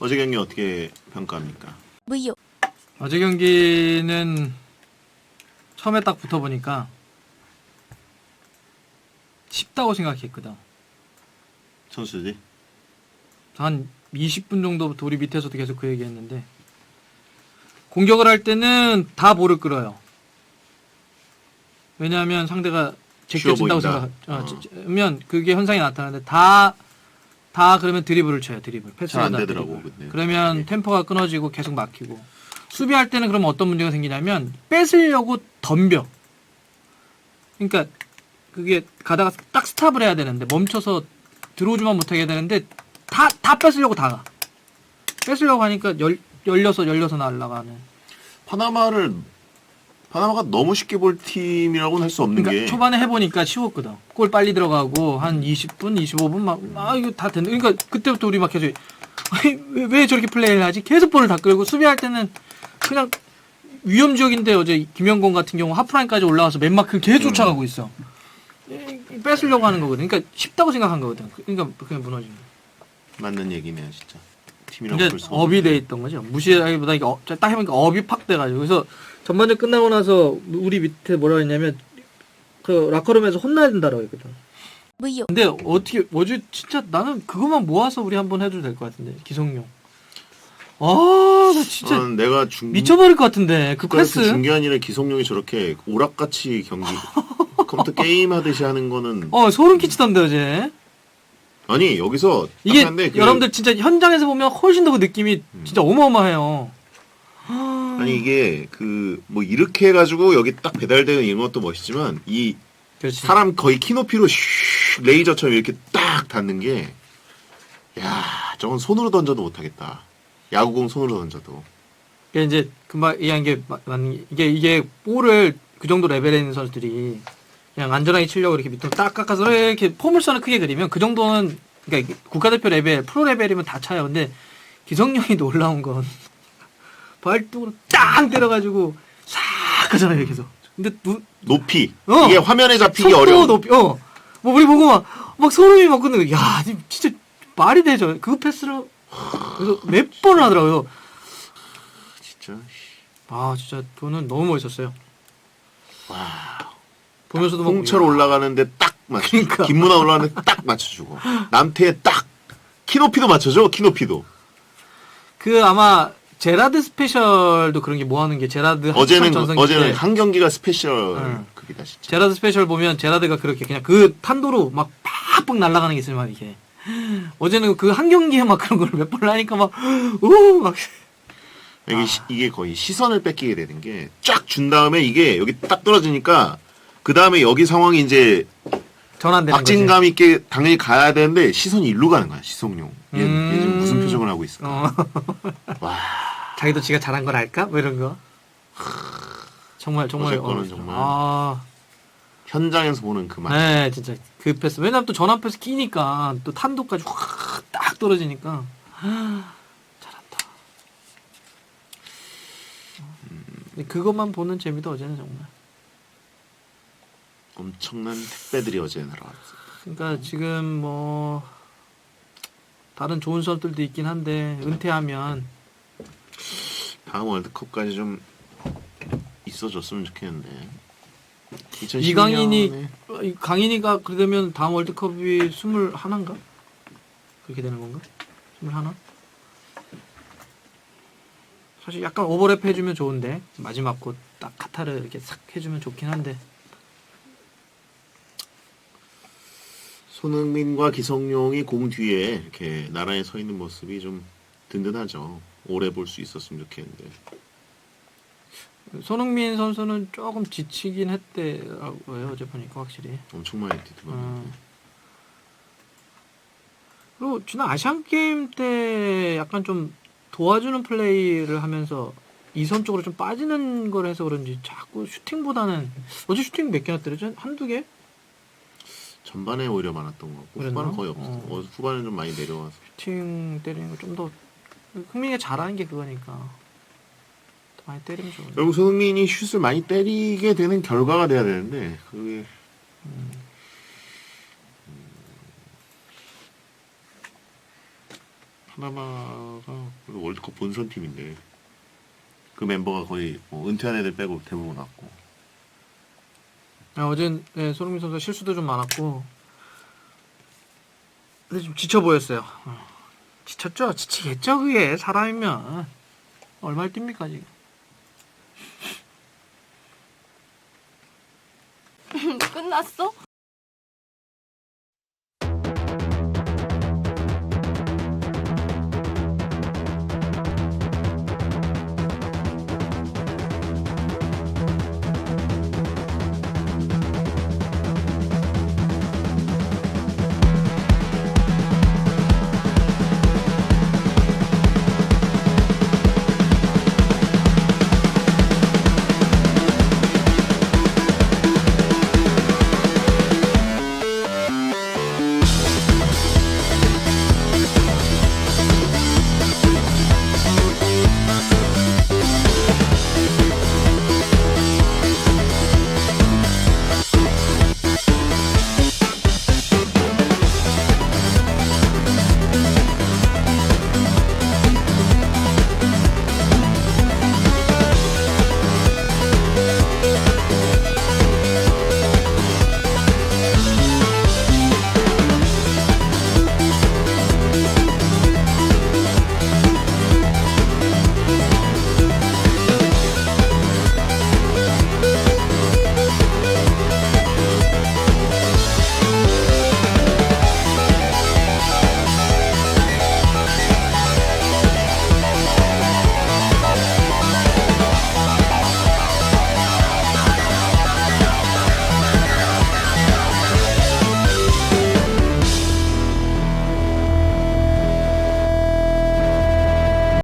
어제 경기 어떻게 평가합니까? 무효 어제 경기는 처음에 딱 붙어보니까 쉽다고 생각했거든. 선수지? 한 20분 정도부터 우리 밑에서도 계속 그 얘기했는데 공격을 할 때는 다 볼을 끌어요. 왜냐하면 상대가 제껴진다고 보인다. 생각하면 그게 현상이 나타나는데 다 다 그러면 드리블을 쳐요 드리블. 패스 잘안 되더라고, 근데. 그러면 네. 템포가 끊어지고 계속 막히고. 수비할 때는 그러면 어떤 문제가 생기냐면 뺏으려고 덤벼. 그러니까 그게 가다가 딱 스탑을 해야 되는데 멈춰서 들어오지만 못하게 되는데 다 다 뺏으려고 다가. 뺏으려고 하니까 열 열려서 열려서 날아가는. 파나마를 파나마가 너무 쉽게 볼 팀이라고는 할 수 없는 그러니까 게 초반에 해보니까 쉬웠거든. 골 빨리 들어가고 한 20분, 25분 막, 아 이거 다 됐네. 그러니까 그때부터 우리 막 계속 아니, 왜, 왜 저렇게 플레이를 하지? 계속 볼을 다 끌고 수비할 때는 그냥 위험 지역인데 어제 김영곤 같은 경우 하프라인까지 올라와서 맨마크를 계속 쫓아가고 있어. 이- 이 뺏으려고 하는 거거든. 그러니까 쉽다고 생각한 거거든. 그러니까 그냥 무너진 거야. 맞는 얘기네요, 진짜. 팀이라고 볼수 업이 돼 있던 거죠. 무시하기보다 이게 업- 딱 해보니까 업이 팍 돼가지고 그래서 전반전 끝나고 나서 우리 밑에 뭐라 했냐면 그 라커룸에서 혼나야 된다라고 했거든. 무효 근데 어떻게 어제 진짜 나는 그것만 모아서 우리 한번 해도 될 것 같은데 기성용. 아 나 진짜 저는 내가 중 미쳐버릴 것 같은데 그 국가대표 패스. 중계한이랑 기성용이 저렇게 오락같이 경기 컴퓨터 게임 하듯이 하는 거는 어 소름 끼치던데 어제. 아니 여기서 이게 딱한데 그- 여러분들 진짜 현장에서 보면 훨씬 더 그 느낌이 진짜 어마어마해요. 아니 이게 그 뭐 이렇게 해가지고 여기 딱 배달되는 이런 것도 멋있지만 이 그렇지. 사람 거의 키높이로 슉 레이저처럼 이렇게 딱 닿는 게, 야, 저건 손으로 던져도 못하겠다. 야구공 손으로 던져도. 이게 이제 금방 이해한 게 마- 맞는 게 이게 이게 볼을 그 정도 레벨에 있는 선수들이 그냥 안전하게 치려고 이렇게 밑으로 딱 깎아서 이렇게 포물선을 크게 그리면 그 정도는 그러니까 이게 국가대표 레벨 프로 레벨이면 다 차요. 근데 기성용이 놀라운 건 발등으로 땅 때려가지고 싹 가잖아요 계속. 근데 누, 높이. 어. 이게 화면에 잡히기 속도 어려운. 높이 어. 뭐 우리 보고 막, 막 소름이 막 끊는 거. 야, 니 진짜 말이 되죠. 그 패스를 그래서 몇 번을 하더라고요. 진짜. 아, 진짜 저는 너무 멋있었어요. 와. 보면서도 막 홍철 올라가는데 딱 맞춰. 그러니까. 김문아 올라가는데 딱 맞춰주고. 남태에 딱. 키높이도 맞춰줘, 키높이도. 그 아마 제라드 스페셜도 그런 게 뭐 하는 게 제라드 어제는, 전성기 어제는 때 한 경기가 스페셜 응. 극이다, 진짜. 제라드 스페셜 보면 제라드가 그렇게 그냥 그 탄도로 막 팍팍 날아가는 게 있어요, 막 이게. 어제는 그 한 경기에 막 그런 걸 몇 번 하니까 막, 우, 막. 이게, 시- 이게 거의 시선을 뺏기게 되는 게 쫙 준 다음에 이게 여기 딱 떨어지니까 그 다음에 여기 상황이 이제 전환되는. 박진감 있게 당연히 가야 되는데 시선이 일로 가는 거야 시성용. 얘, 음. 얘 지금 무슨 표정을 하고 있을까? 어. 와 자기도 지가 잘한 걸 알까? 뭐 이런 거. 정말, 정말. 어, 정말. 아, 현장에서 보는 그 맛. 네, 진짜. 그 패스. 왜냐면 또 전환 패스 끼니까 또 탄도까지 확 딱 떨어지니까. 아, 잘한다. 근데 그것만 보는 재미도 어제는 정말. 엄청난 택배들이 어제 날아왔어. 그러니까 지금 뭐 다른 좋은 선수들도 있긴 한데 은퇴하면 다음 월드컵까지 좀 있어줬으면 좋겠는데. 2016 이강인이 강인이가 그러면 다음 월드컵이 스물 하나인가 그렇게 되는 건가? 스물 하나? 사실 약간 오버랩 해주면 좋은데 마지막 곳 딱 카타르 이렇게 싹 해주면 좋긴 한데 손흥민과 기성용이 공 뒤에 이렇게 나란히 서 있는 모습이 좀 든든하죠. 오래 볼 수 있었으면 좋겠는데. 손흥민 선수는 조금 지치긴 했대라고요 어제 보니까 확실히. 엄청 많이 뛰더라고요. 음. 그리고 지난 아시안 게임 때 약간 좀 도와주는 플레이를 하면서 이선 쪽으로 좀 빠지는 걸 해서 그런지 자꾸 슈팅보다는 어제 슈팅 몇 개나 때렸죠? 한두 개? 전반에 오히려 많았던 것 같고 그랬나? 후반은 거의 없었어. 어. 어. 후반은 좀 많이 내려와서. 슈팅 때리는 거 좀 더 흥민이가 잘하는 게 그거니까. 더 많이 때리면 좋은데. 결국 손흥민이 슛을 많이 때리게 되는 결과가 돼야 되는데 그게. 파나마가 그리고 월드컵 본선 팀인데 그 멤버가 거의 뭐 은퇴한 애들 빼고 대부분 왔고. 아, 어젠 네, 손흥민 선수 실수도 좀 많았고. 근데 좀 지쳐 보였어요. 어, 지쳤죠? 지치겠죠 그게 사람이면 얼마나 뜁니까 지금? 끝났어?